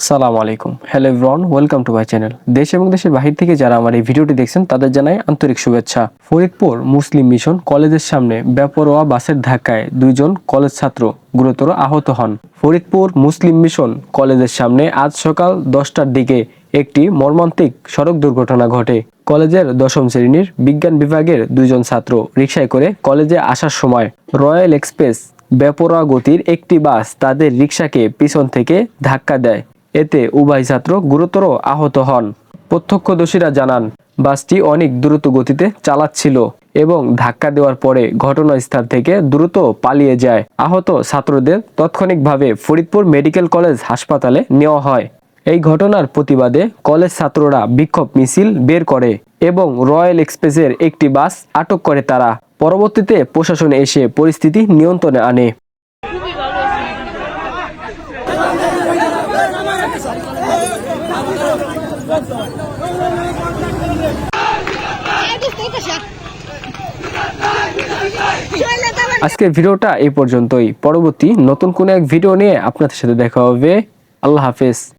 আসসালামু আলাইকুম। Hello everyone welcome to my channel দেশ এবং দেশের বাহির থেকে যারা আমার এই ভিডিওটি দেখছেন, তাদের জানাই আন্তরিক শুভেচ্ছা। ফরিদপুর মুসলিম মিশন কলেজের সামনে বেপরোয়া বাসের ধাক্কায় দুইজন কলেজ ছাত্র গুরুতর আহত হন। ফরিদপুর মুসলিম মিশন কলেজের সামনে আজ সকাল দশটার দিকে একটি মর্মান্তিক সড়ক দুর্ঘটনা ঘটে। কলেজের দশম শ্রেণির বিজ্ঞান বিভাগের দুইজন ছাত্র রিক্সায় করে কলেজে আসার সময় রয়্যাল এক্সপ্রেস বেপরোয়া গতির একটি বাস তাদের রিকশাকে পিছন থেকে ধাক্কা দেয়। এতে উভয় ছাত্র গুরুতর আহত হন। প্রত্যক্ষদর্শীরা জানান, বাসটি অনেক দ্রুত গতিতে চালাচ্ছিল এবং ধাক্কা দেওয়ার পরে ঘটনাস্থল থেকে দ্রুত পালিয়ে যায়। আহত ছাত্রদের তাৎক্ষণিকভাবে ফরিদপুর মেডিকেল কলেজ হাসপাতালে নেওয়া হয়। এই ঘটনার প্রতিবাদে কলেজ ছাত্ররা বিক্ষোভ মিছিল বের করে এবং রয়্যাল এক্সপ্রেসের একটি বাস আটক করে তারা। পরবর্তীতে প্রশাসন এসে পরিস্থিতি নিয়ন্ত্রণে আনে। আজকের ভিডিওটা এই পর্যন্তই। পরবর্তী নতুন কোনো এক ভিডিও নিয়ে আপনাদের সাথে দেখা হবে। আল্লাহ হাফেজ।